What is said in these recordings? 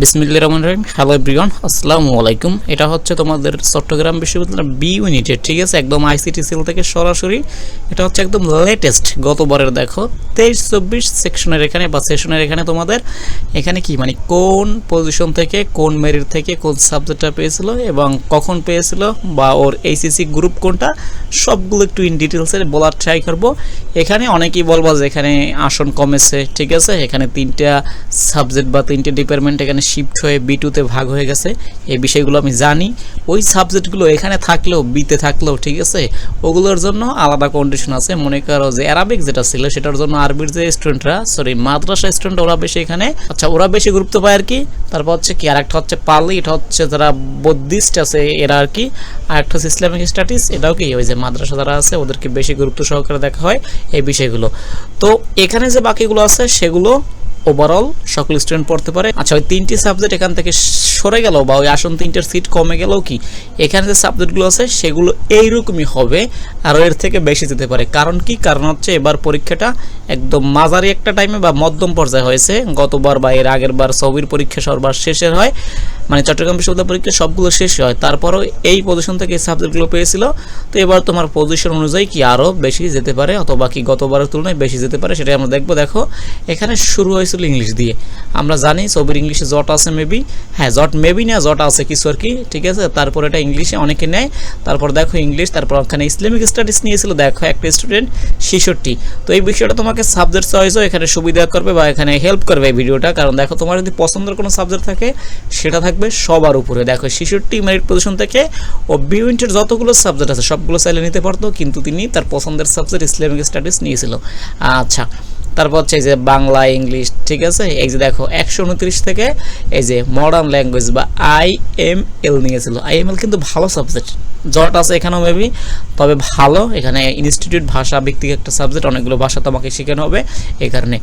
বিসমিল্লা রহমান রহিম। Hello everyone আসসালামু আলাইকুম। এটা হচ্ছে তোমাদের চট্টগ্রাম বিশ্ববিদ্যালয়ের বি ইউনিটের ঠিক আছে? একদম আইসিটি সেল থেকে সরাসরি। এটা হচ্ছে একদম লেটেস্ট গতবারের দেখো। তেইশ চব্বিশ সেকশনের এখানে বা সেশনের এখানে তোমাদের এখানে কি মানে কোন পজিশন থেকে, কোন মেরিট থেকে, কোন সাবজেক্টটা পেয়েছিল এবং কখন পেয়েছিল বা ওর এইসিসি গ্রুপ কোনটা, সবগুলো একটু ইন ডিটেলসে বলার ট্রাই করব। এখানে অনেকেই বলবা যে এখানে আসন কমেছে, ঠিক আছে? এখানে তিনটা সাবজেক্ট বা তিনটে ডিপার্টমেন্ট এখানে শিফট হয়ে বি টুতে ভাগ হয়ে গেছে। এই বিষয়গুলো আমি জানি। ওই সাবজেক্টগুলো এখানে থাকলেও বিতে থাকলেও, ঠিক আছে? ওগুলোর জন্য আলাদা কন্ডিশন আছে। মনে করো যে অ্যারাবিক যেটা ছিল, সেটার জন্য আরবির যে স্টুডেন্টরা সরি মাদ্রাসা স্টুডেন্ট ওরা বেশি এখানে আচ্ছা ওরা বেশি গুরুত্ব পায় আর কি? তারপর হচ্ছে কি আর একটা হচ্ছে পালি, এটা হচ্ছে যারা বৌদ্ধিস্ট আছে, এরা আর কি। আর একটা হচ্ছে ইসলামিক স্টাডিজ এটাও কি, ওই যে মাদ্রাসা যারা আছে, ওদেরকে বেশি গুরুত্ব সহকারে দেখা হয় এই বিষয়গুলো। তো এখানে যে বাকিগুলো আছে, সেগুলো ওভারঅল সকল স্টুডেন্ট পড়তে পারে। আচ্ছা ওই তিনটি সাবজেক্ট এখান থেকে সরে গেল বা ওই আসন তিনটের সিট কমে গেলেও কি? এখানে যে সাবজেক্টগুলো আছে, সেগুলো এইরকমই হবে আর এর থেকে বেশি যেতে পারে। কারণ কি? কারণ হচ্ছে এবার পরীক্ষাটা একদম মাঝারি একটা টাইমে বা মধ্যম পর্যায়ে হয়েছে। গতবার বা এর আগের বার ছবির পরীক্ষা সর্বার শেষের হয়। মানে চট্টগ্রাম বিশ্ববিদ্যালয় পরীক্ষা সবগুলো শেষ হয়। তারপরও এই পজিশন থেকে সাবজেক্টগুলো পেয়েছিল। তো এবার তোমার পজিশন অনুযায়ী কি আরও বেশি যেতে পারে অথবা কি গতবারের তুলনায় বেশি যেতে পারে সেটাই আমরা দেখব। দেখো, এখানে শুরু হয়েছিল ইংলিশ দিয়ে। আমরা জানি ছবির ইংলিশে জট আছে মেবি হ্যাঁ জট মেবি না, জট আছে কিছু আর কি, ঠিক আছে? তারপর এটা ইংলিশে অনেকে নেয়। তারপর দেখো ইংলিশ তারপর ওখানে ইসলামিক স্টাডিজ নিয়েছিল। দেখো, একটা স্টুডেন্ট ছেষট্টি। তো এই বিষয়টা তোমাকে সাবজেক্ট চয়েসও এখানে সুবিধা করবে বা এখানে হেল্প করবে এই ভিডিওটা। কারণ দেখো, তোমার যদি পছন্দের কোনো সাবজেক্ট থাকে, সেটা থাকবে সবার উপরে। দেখো শিশুটি মেরিট পজিশন থেকে ও বিউনিটের যতগুলো সাবজেক্ট আছে, সবগুলো চাইলে নিতে পারতো, কিন্তু তিনি তার পছন্দের সাবজেক্ট ইসলামিক স্টাডিজ নিয়েছিল। আচ্ছা তারপর হচ্ছে এই যে বাংলা, ইংলিশ, ঠিক আছে? এই যে দেখো, একশো উনত্রিশ থেকে এই যে মডার্ন ল্যাঙ্গুয়েজ বা আই এম এল নিয়েছিল। আই এম এল কিন্তু ভালো সাবজেক্ট জট আছে এখানেও মেবি তবে ভালো। এখানে ইনস্টিটিউট ভাষা ভিত্তিক একটা সাবজেক্ট অনেকগুলো ভাষা তোমাকে শেখানো হবে এই কারণে।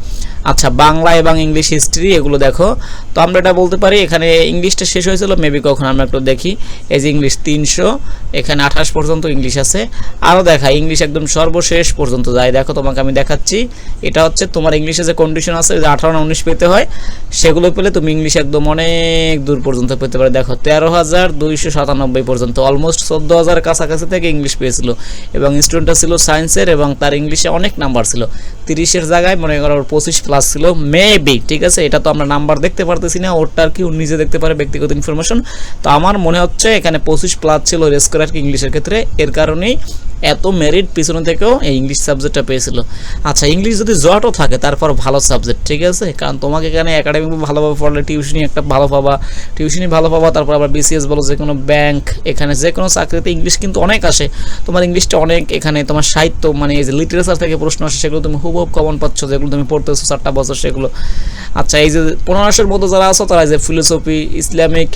আচ্ছা বাংলা এবং ইংলিশ হিস্ট্রি এগুলো দেখো। তো আমরা এটা বলতে পারি, এখানে ইংলিশটা শেষ হয়েছিল মেবি কখন আমরা একটু দেখি। এই যে ইংলিশ তিনশো, এখানে আঠাশ পর্যন্ত ইংলিশ আছে। আরও দেখা, ইংলিশ একদম সর্বশেষ পর্যন্ত যায়। দেখো তোমাকে আমি দেখাচ্ছি। এটা হচ্ছে তোমার ইংলিশে যে কন্ডিশন আছে, যে আঠারো না উনিশ পেতে হয়, সেগুলো পেলে তুমি ইংলিশ একদম অনেক দূর পর্যন্ত পেতে পারো। দেখো, তেরো হাজার দুইশো সাতানব্বই পর্যন্ত অলমোস্ট চোদ্দ হাজার কাছাকাছি থেকে ইংলিশ পেয়েছিল। এবং স্টুডেন্টটা ছিল সায়েন্সের এবং তার ইংলিশে অনেক নাম্বার ছিল। তিরিশের জায়গায়, মনে করো ওর পঁচিশ প্লাস ছিল মেবি ঠিক আছে? এটা তো আমরা নাম্বার দেখতে পারতেছি না, ওরটা আর কি ও নিজে দেখতে পারে ব্যক্তিগত ইনফরমেশন তো আমার মনে হচ্ছে এখানে পঁচিশ প্লাস ছিল রেস্কোর আর কি ইংলিশের ক্ষেত্রে। এর কারণেই এত মেরিট পিছনে থেকেও এই ইংলিশ সাবজেক্টটা পেয়েছিল। আচ্ছা ইংলিশ যদি জটও থাকে, তারপর ভালো সাবজেক্ট ঠিক আছে? কারণ তোমাকে এখানে একাডেমিক ভালোভাবে পড়লে টিউশনি একটা ভালো পাবা। টিউশনি ভালো পাবা, তারপর আবার বিসিএস বলো, যে কোনো ব্যাংক এখানে যে কোনো চাকরিতে ইংলিশ কিন্তু অনেক আসে। তোমার ইংলিশটা অনেক, এখানে তোমার সাহিত্য মানে এই যে লিটারেচার থেকে প্রশ্ন আসে, সেগুলো তুমি হুবহুব কমন পাচ্ছ, যেগুলো তুমি পড়তেছো, চারটা বছর সেগুলো। আচ্ছা এই যে পনেরোশের মতো যারা আছো, তারা যে philosophy Islamic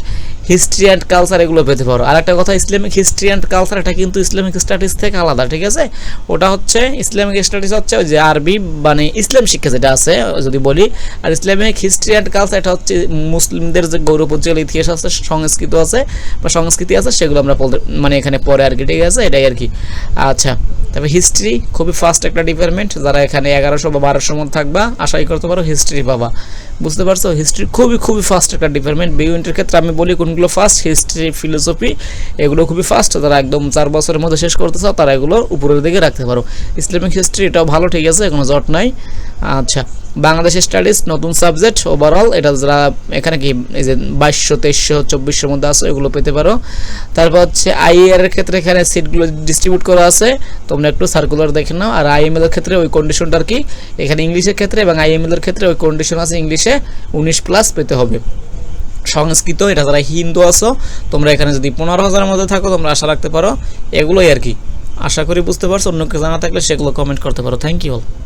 history and culture এগুলো পেতে পারো। আর একটা কথা ইসলামিক হিস্ট্রি অ্যান্ড কালচার এটা কিন্তু ইসলামিক স্টাডিজ থেকে আলাদা, ঠিক আছে? ওটা হচ্ছে ইসলামিক স্টাডিজ হচ্ছে ওই যে আরবি মানে ইসলাম শিক্ষা যেটা আছে, যদি বলি। আর ইসলামিক হিস্ট্রি অ্যান্ড কালচার এটা হচ্ছে মুসলিমদের যে গৌরবোজ্জ্বল ইতিহাস আছে, সংস্কৃত আছে, বা সংস্কৃতি আছে, সেগুলো আমরা মানে এখানে পরে আর কি, ঠিক আছে? এটাই আর কি। আচ্ছা তবে হিস্ট্রি খুবই ফাস্ট একটা ডিপার্টমেন্ট যারা এখানে এগারোশো বা বারোশোর মধ্যে থাকবা, আশাই করতে পারো হিস্ট্রি পাবা। বুঝতে পারছ? হিস্ট্রি খুবই খুবই ফাস্ট একটা ডিপার্টমেন্ট বি ইউনিটের ক্ষেত্রে আমি বলি কোনগুলো ফাস্ট হিস্ট্রি ফিলোসফি এগুলো খুবই ফাস্ট যারা একদম চার বছরের মধ্যে শেষ করতে চাও, তারা এগুলো উপরের দিকে রাখতে পারো। ইসলামিক হিস্ট্রি এটাও ভালো, ঠিক আছে? কোনো জট নাই। আচ্ছা। বাংলাদেশ স্টাডিজ, নতুন সাবজেক্ট ওভারঅল এটা যারা এখানে কি, এই যে বাইশশো, তেইশশো, চব্বিশশোর মধ্যে আছে এগুলো পেতে পারো। তারপর হচ্ছে আইএর এর ক্ষেত্রে এখানে সিটগুলো ডিস্ট্রিবিউট করা আছে। তোমরা একটু সার্কুলার দেখে নাও। আর আইএমএল এর ক্ষেত্রে ওই কন্ডিশনটা আর কি, এখানে ইংলিশের ক্ষেত্রে এবং আইএমএল এর ক্ষেত্রে ওই কন্ডিশন আছে ইংলিশে উনিশ প্লাস পেতে হবে। সংস্কৃত, এটা যারা হিন্দু আছো, তোমরা এখানে যদি পনেরো হাজারের মধ্যে থাকো, তোমরা আশা রাখতে পারো, এগুলোই আর কি। আশা করি বুঝতে পারছ, অন্য কেউ জানা থাকলে সেগুলো কমেন্ট করতে পারো। Thank you all